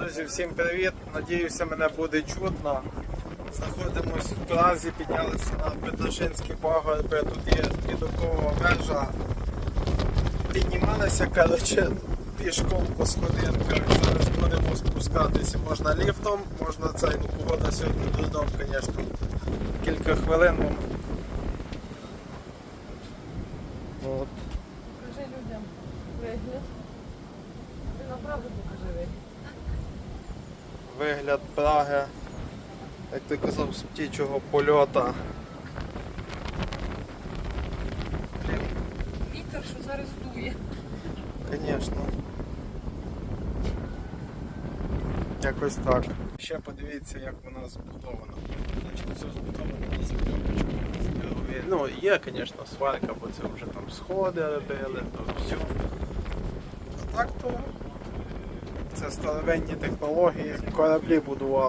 Друзі, всім привіт! Надіюся, мене буде чутно. Знаходимось в Празі, піднялися на Петрушинські пагорби, тут є лідокова вежа. Піднімалися, коротше, пішком по сходинках. Зараз будемо спускатися. Можна ліфтом, можна цей, ну погода сьогодні дурдом, звісно. Кілька хвилин. От. Покажи людям вигляд. Ти направду. Вигляд Праги, як ти казав, з птічого польота. Блін, Вітер, що зараз дує. Звісно. Якось так. Ще подивіться, як вона збудована. Значить, все збудовано на закльопочку. Ну, є, звісно, сварка, бо це вже там сходи робили, то все. А так то це старовинні технології, кораблі будували.